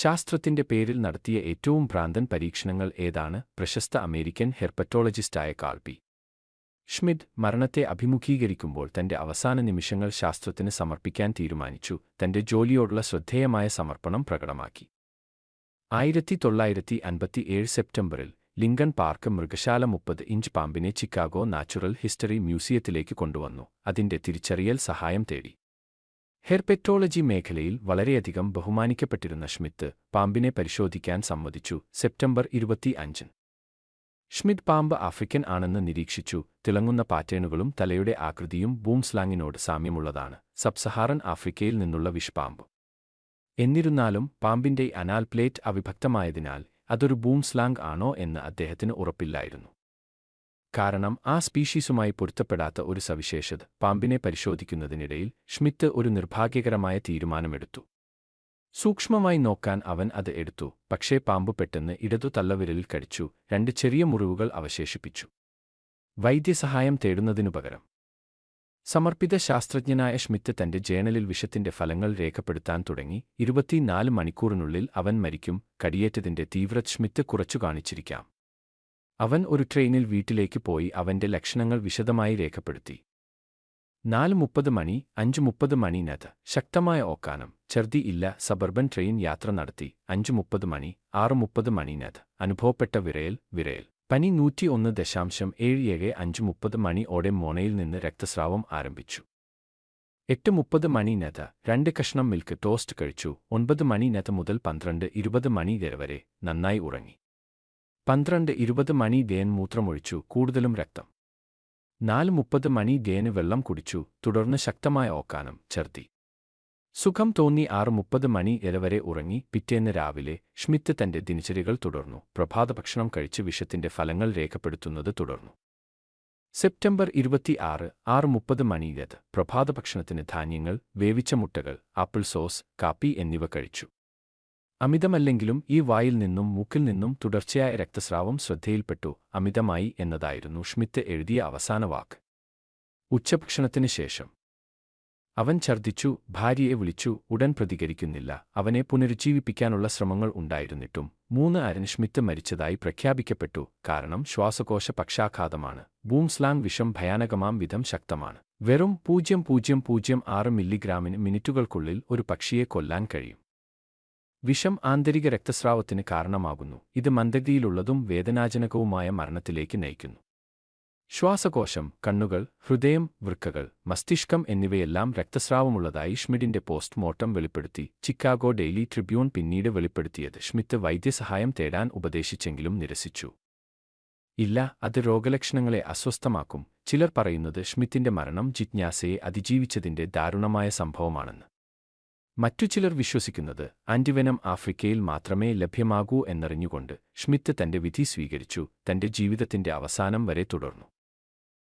ശാസ്ത്രത്തിന്റെ പേരിൽ നടത്തിയ ഏറ്റവും ഭ്രാന്തൻ പരീക്ഷണങ്ങൾ ഏതാണ്? പ്രശസ്ത അമേരിക്കൻ ഹെർപ്പറ്റോളജിസ്റ്റായ കാൾപി ഷ്മിഡ് മരണത്തെ അഭിമുഖീകരിക്കുമ്പോൾ തന്റെ അവസാന നിമിഷങ്ങൾ ശാസ്ത്രത്തിന് സമർപ്പിക്കാൻ തീരുമാനിച്ചു. തന്റെ ജോലിയോടുള്ള ശ്രദ്ധേയമായ സമർപ്പണം പ്രകടമാക്കി. ആയിരത്തി തൊള്ളായിരത്തി അൻപത്തിയേഴ് സെപ്റ്റംബറിൽ ലിങ്കൺ പാർക്ക് മൃഗശാല മുപ്പത് ഇഞ്ച് പാമ്പിനെ ചിക്കാഗോ നാച്ചുറൽ ഹിസ്റ്ററി മ്യൂസിയത്തിലേക്ക് കൊണ്ടുവന്നു. അതിന്റെ തിരിച്ചറിയൽ സഹായം തേടി. ഹെർപെറ്റോളജി മേഖലയിൽ വളരെയധികം ബഹുമാനിക്കപ്പെട്ടിരുന്ന ഷ്മിത്ത് പാമ്പിനെ പരിശോധിക്കാൻ സമ്മതിച്ചു സെപ്റ്റംബർ ഇരുപത്തി അഞ്ചിന്. ഷ്മിഡ് പാമ്പ് ആഫ്രിക്കൻ ആണെന്ന് നിരീക്ഷിച്ചു. തിളങ്ങുന്ന പാറ്റേണുകളും തലയുടെ ആകൃതിയും ബൂംസ്ലാങ്ങിനോട് സാമ്യമുള്ളതാണ്. സബ്സഹാറൻ ആഫ്രിക്കയിൽ നിന്നുള്ള വിഷ്പാമ്പ് എന്നിരുന്നാലും പാമ്പിന്റെ അനാൽ പ്ലേറ്റ് അവിഭക്തമായതിനാൽ അതൊരു ബൂംസ്ലാങ് ആണോ എന്ന് അദ്ദേഹത്തിന് ഉറപ്പില്ലായിരുന്നു. കാരണം ആ സ്പീഷീസുമായി പൊരുത്തപ്പെടാത്ത ഒരു സവിശേഷത പാമ്പിനെ പരിശോധിക്കുന്നതിനിടയിൽ ഷ്മിത്ത് ഒരു നിർഭാഗ്യകരമായ തീരുമാനമെടുത്തു. സൂക്ഷ്മമായി നോക്കാൻ അവൻ അത് എടുത്തു പക്ഷേ പാമ്പ് പെട്ടെന്ന് ഇടതു തള്ളവിരലിൽ കടിച്ചു രണ്ട് ചെറിയ മുറിവുകൾ അവശേഷിപ്പിച്ചു. വൈദ്യസഹായം തേടുന്നതിനു പകരം. സമർപ്പിത ശാസ്ത്രജ്ഞനായ ഷ്മിത്ത് തന്റെ ജേണലിൽ വിഷത്തിന്റെ ഫലങ്ങൾ രേഖപ്പെടുത്താൻ തുടങ്ങി ഇരുപത്തിനാല് മണിക്കൂറിനുള്ളിൽ അവൻ മരിക്കും കടിയേറ്റതിന്റെ തീവ്രത ഷ്മിത്ത് കുറച്ചു കാണിച്ചിരിക്കാം. അവൻ ഒരു ട്രെയിനിൽ വീട്ടിലേക്ക് പോയി അവന്റെ ലക്ഷണങ്ങൾ വിശദമായി രേഖപ്പെടുത്തി. നാല് മുപ്പത് മണി അഞ്ച് മുപ്പത് മണി നഥ ശക്തമായ ഓക്കാനം ഛർദി ഇല്ല സബർബൻ ട്രെയിൻ യാത്ര നടത്തി അഞ്ച് മുപ്പത് മണി ആറ് മുപ്പത് മണി നഥ അനുഭവപ്പെട്ട വിരയൽ വിരയൽ പനി നൂറ്റി ഒന്ന് ദശാംശം ഏഴ് ഏഴ് അഞ്ച് മുപ്പത് മണി ഓടെ മോണയിൽ നിന്ന് രക്തസ്രാവം ആരംഭിച്ചു. എട്ട് മുപ്പത് മണി നഥ രണ്ട് കഷ്ണം മിൽക്ക് ടോസ്റ്റ് കഴിച്ചു ഒൻപത് മണി നഥ മുതൽ പന്ത്രണ്ട് ഇരുപത് മണി വരെ നന്നായി ഉറങ്ങി. പന്ത്രണ്ട് ഇരുപത് മണി ദേൻ മൂത്രമൊഴിച്ചു കൂടുതലും രക്തം. നാല് മുപ്പത് മണി ദേന് വെള്ളം കുടിച്ചു തുടർന്ന് ശക്തമായ ഓക്കാനം ചെറുത്തി സുഖം തോന്നി ആറ് മുപ്പത് മണി ഇരവരെ ഉറങ്ങി പിറ്റേന്ന് രാവിലെ ഷ്മിത്ത് തന്റെ ദിനചര്യകൾ തുടർന്നു പ്രഭാതഭക്ഷണം കഴിച്ച് വിഷത്തിന്റെ ഫലങ്ങൾ രേഖപ്പെടുത്തുന്നത് തുടർന്നു. സെപ്റ്റംബർ ഇരുപത്തിയാറ് ആറ് മുപ്പത് മണിയിലത് പ്രഭാതഭക്ഷണത്തിന് ധാന്യങ്ങൾ വേവിച്ച മുട്ടകൾ ആപ്പിൾ സോസ് കാപ്പി എന്നിവ കഴിച്ചു. അമിതമല്ലെങ്കിലും ഈ വായിൽ നിന്നും മൂക്കിൽ നിന്നും തുടർച്ചയായ രക്തസ്രാവം ശ്രദ്ധയിൽപ്പെട്ടു. അമിതമായി എന്നതായിരുന്നു ഷ്മിത്ത് എഴുതിയ അവസാന വാക്ക്. ഉച്ചഭക്ഷണത്തിന് ശേഷം. അവൻ ഛർദ്ദിച്ചു ഭാര്യയെ വിളിച്ചു ഉടൻ പ്രതികരിക്കുന്നില്ല. അവനെ പുനരുജ്ജീവിപ്പിക്കാനുള്ള ശ്രമങ്ങൾ ഉണ്ടായിരുന്നിട്ടും മൂന്ന് അരൻ ഷ്മിത്ത് മരിച്ചതായി പ്രഖ്യാപിക്കപ്പെട്ടു. കാരണം ശ്വാസകോശ പക്ഷാഘാതമാണ്. ബൂംസ്ലാങ് വിഷം ഭയാനകമാം വിധം ശക്തമാണ്. വെറും പൂജ്യം പൂജ്യം പൂജ്യം ആറ് മില്ലിഗ്രാമിന് മിനിറ്റുകൾക്കുള്ളിൽ ഒരു പക്ഷിയെ കൊല്ലാൻ കഴിയും. വിഷം ആന്തരിക രക്തസ്രാവത്തിന് കാരണമാകുന്നു. ഇത് മന്ദഗതിയിലുള്ളതും വേദനാജനകവുമായ മരണത്തിലേക്ക് നയിക്കുന്നു. ശ്വാസകോശം കണ്ണുകൾ ഹൃദയം വൃക്കകൾ മസ്തിഷ്കം എന്നിവയെല്ലാം രക്തസ്രാവമുള്ളതായി ഷ്മിഡിന്റെ പോസ്റ്റ്മോർട്ടം വെളിപ്പെടുത്തി ചിക്കാഗോ ഡെയിലി ട്രിബ്യൂൺ പിന്നീട് വെളിപ്പെടുത്തിയത് ഷ്മിത്ത് വൈദ്യസഹായം തേടാൻ ഉപദേശിച്ചെങ്കിലും നിരസിച്ചു. ഇല്ല അത് രോഗലക്ഷണങ്ങളെ അസ്വസ്ഥമാക്കും. ചിലർ പറയുന്നത് ഷ്മിത്തിന്റെ മരണം ജിജ്ഞാസയെ അതിജീവിച്ചതിന്റെ ദാരുണമായ സംഭവമാണെന്ന്. മറ്റു ചിലർ വിശ്വസിക്കുന്നത് ആന്റിവെനം ആഫ്രിക്കയിൽ മാത്രമേ ലഭ്യമാകൂ എന്നറിഞ്ഞുകൊണ്ട് ഷ്മിത്ത് തന്റെ വിധി സ്വീകരിച്ചു തന്റെ ജീവിതത്തിന്റെ അവസാനം വരെ തുടർന്നു.